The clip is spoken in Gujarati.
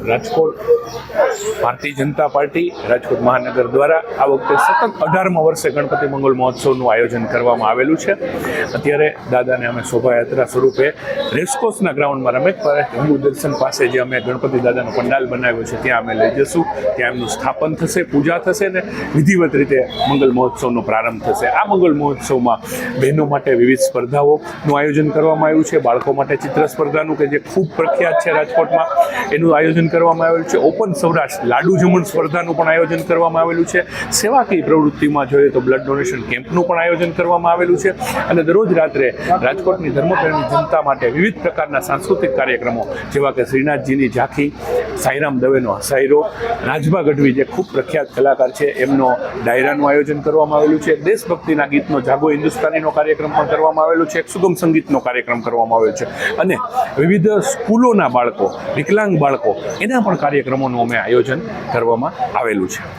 રાજકોટ ભારતીય જનતા પાર્ટી, રાજકોટ મહાનગર દ્વારા આ વખતે સતત અઢારમા વર્ષે ગણપતિ મંગળ મહોત્સવનું આયોજન કરવામાં આવેલું છે. અત્યારે દાદાને અમે શોભાયાત્રા સ્વરૂપે રેસકોર્સના ગ્રાઉન્ડમાં રમેશ હિન્દુ દર્શન પાસે જે અમે ગણપતિ દાદાનો પંડાલ બનાવ્યો છે, ત્યાં અમે લઈ જશું. ત્યાં એમનું સ્થાપન થશે, પૂજા થશે ને વિધિવત રીતે મંગલ મહોત્સવનો પ્રારંભ થશે. આ મંગલ મહોત્સવમાં બહેનો માટે વિવિધ સ્પર્ધાઓનું આયોજન કરવામાં આવ્યું છે, બાળકો માટે ચિત્ર સ્પર્ધાનું, કે જે ખૂબ પ્રખ્યાત છે રાજકોટમાં, એનું આયોજન કરવામાં આવેલું છે. ઓપન સૌરાષ્ટ્ર લાડુ જમણ સ્પર્ધાનું પણ આયોજન કરવામાં આવેલું છે. સેવાકીય પ્રવૃત્તિમાં જોઈએ તો બ્લડ ડોનેશન કેમ્પનું પણ આયોજન કરવામાં આવેલું છે. અને દરરોજ રાત્રે રાજકોટની ધર્મપ્રેમી જનતા માટે વિવિધ પ્રકારના સાંસ્કૃતિક કાર્યક્રમો, જેવા કે શ્રીનાથજીની ઝાંખી, સાઈરામ દવેનો સાયરો રાજભા ગઢવી જે ખૂબ પ્રખ્યાત કલાકાર છે, એમનો ડાયરાનું આયોજન કરવામાં આવેલું છે. દેશભક્તિના ગીતનો જાગો હિન્દુસ્તાનીનો કાર્યક્રમ પણ કરવામાં આવેલો છે. એક સુગમ સંગીતનો કાર્યક્રમ કરવામાં આવ્યો છે. અને વિવિધ સ્કૂલોના બાળકો, વિકલાંગ બાળકો એના પણ કાર્યક્રમોનું અમે આયોજન કરવામાં આવેલું છે.